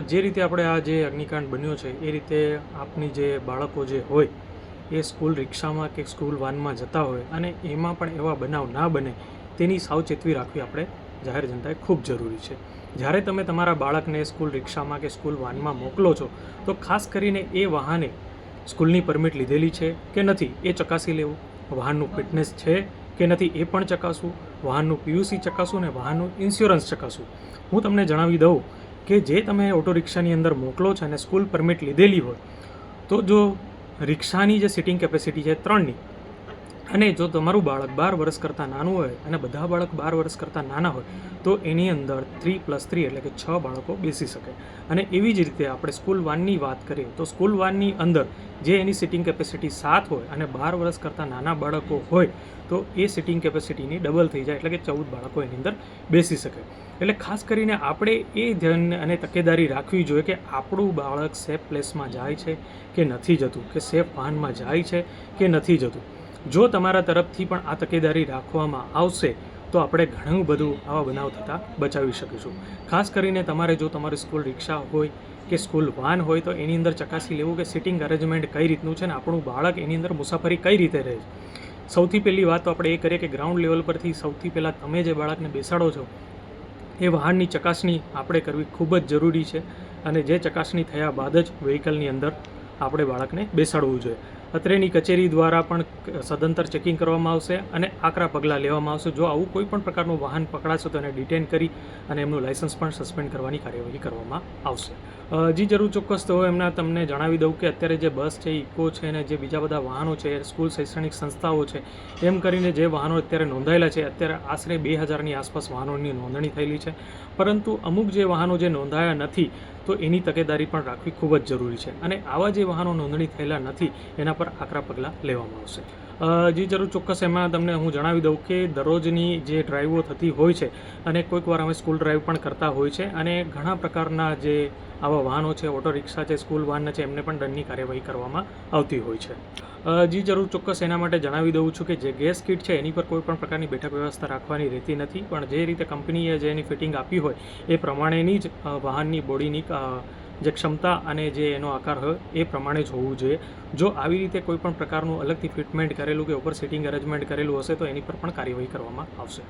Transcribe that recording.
જે રીતે આપણે આ જે અગ્નિકાંડ બન્યો છે, એ રીતે આપની જે બાળકો જે હોય, એ સ્કૂલ રિક્ષામાં કે સ્કૂલ વાનમાં જતા હોય અને એમાં પણ એવા બનાવ ના બને, તેની સાવચેતવી રાખવી આપણે જાહેર જનતાએ ખૂબ જરૂરી છે. જ્યારે તમે તમારા બાળકને સ્કૂલ રિક્ષામાં કે સ્કૂલ વાનમાં મોકલો છો, તો ખાસ કરીને એ વાહને સ્કૂલની પરમિટ લીધેલી છે કે નથી, એ ચકાસી લેવું. વાહનનું ફિટનેસ છે કે નથી, એ પણ ચકાસવું. વાહનનું પીયુસી ચકાસવું અને વાહનનું ઇન્સ્યોરન્સ ચકાસવું. હું તમને જણાવી દઉં કે જે તમે ઓટો રિક્ષાની અંદર મોકલો છો અને સ્કૂલ પરમિટ લીધેલી હોય, તો જો રિક્ષાની જે સિટિંગ કેપેસિટી છે ત્રણની અને જો તમારું બાળક બાર વર્ષ કરતાં નાનું હોય અને બધા બાળક બાર વર્ષ કરતાં નાના હોય, તો એની અંદર થ્રી પ્લસ થ્રી એટલે કે છ બાળકો બેસી શકે. અને એવી જ રીતે આપણે સ્કૂલ વાનની વાત કરીએ, તો સ્કૂલ વાનની અંદર જે એની સિટિંગ કેપેસિટી સાત હોય અને બાર વર્ષ કરતાં નાના બાળકો હોય, તો એ સિટિંગ કેપેસિટીની ડબલ થઈ જાય એટલે કે ચૌદ બાળકો એની અંદર બેસી શકે. એટલે ખાસ કરીને આપણે એ ધ્યાન અને તકેદારી રાખવી જોઈએ કે આપણું બાળક સેફ પ્લેસમાં જાય છે કે નથી જતું, કે સેફ વાનમાં જાય છે કે નથી જતું. જો તમારા તરફથી પણ આ તકેદારી રાખવામાં આવશે, તો આપણે ઘણું બધું આવા બનાવ થતાં બચાવી શકીશું. ખાસ કરીને તમારે જો તમારી સ્કૂલ રિક્ષા હોય કે સ્કૂલ વાન હોય, તો એની અંદર ચકાસી લેવું કે સિટિંગ અરેન્જમેન્ટ કઈ રીતનું છે ને આપણું બાળક એની અંદર મુસાફરી કઈ રીતે રહે છે. સૌથી પહેલી વાત તો આપણે એ કરીએ કે ગ્રાઉન્ડ લેવલ પરથી સૌથી પહેલાં તમે જે બાળકને બેસાડો છો, એ વાહનની ચકાસણી આપણે કરવી ખૂબ જ જરૂરી છે અને જે ચકાસણી થયા બાદ જ વ્હીકલની અંદર આપણે બાળકને બેસાડવું જોઈએ. અત્રેની કચેરી દ્વારા પણ સદંતર ચેકિંગ કરવામાં આવશે અને આકરા પગલાં લેવામાં આવશે. જો આવું કોઈ પણ પ્રકારનું વાહન પકડાશે તો એને ડિટેન કરી અને એમનું લાઇસન્સ પણ સસ્પેન્ડ કરવાની કાર્યવાહી કરવામાં આવશે. હજી જરૂર ચોક્કસ તો એમના તમને જણાવી દઉં કે અત્યારે જે બસ છે, ઇકો છે અને જે બીજા બધા વાહનો છે, સ્કૂલ શૈક્ષણિક સંસ્થાઓ છે, એમ કરીને જે વાહનો અત્યારે નોંધાયેલા છે, અત્યારે આશરે બે હજારની આસપાસ વાહનોની નોંધણી થયેલી છે. પરંતુ અમુક જે વાહનો જે નોંધાયા નથી તો એની તકેદારી પણ રાખવી ખૂબ જ જરૂરી છે. અને આવા જે વાહનો નોંધણી થયેલા નથી, એના પર આકરા પગલાં લેવામાં આવશે. જી જરૂર, ચોક્કસ એમાં તમને હું જણાવી દઉં કે દરરોજની જે ડ્રાઈવો થતી હોય છે અને કોઈક વાર અમે સ્કૂલ ડ્રાઈવ પણ કરતા હોય છે અને ઘણા પ્રકારના જે આવા વાહનો છે ઓટો રિક્ષા છે સ્કૂલ વાહન છે, એમને પણ દંડની કાર્યવાહી કરવામાં આવતી હોય છે. જી જરૂર, ચોક્કસ એના માટે જણાવી દઉં છું કે જે ગેસ કીટ છે, એની પર કોઈ પણ પ્રકારની બેઠક વ્યવસ્થા રાખવાની રહેતી નથી, પણ જે રીતે કંપનીએ જે એની ફિટિંગ આપી હોય, એ પ્રમાણેની જ વાહનની બોડીની જે ક્ષમતા અને જે એનો આકાર હોય એ પ્રમાણે જ હોવું જોઈએ. જો આવી રીતે કોઈ પણ પ્રકારનું અલગથી ફિટમેન્ટ કરેલું કે ઉપર સીટિંગ અરેન્જમેન્ટ કરેલું હશે તો એની પર પણ કાર્યવાહી કરવામાં આવશે.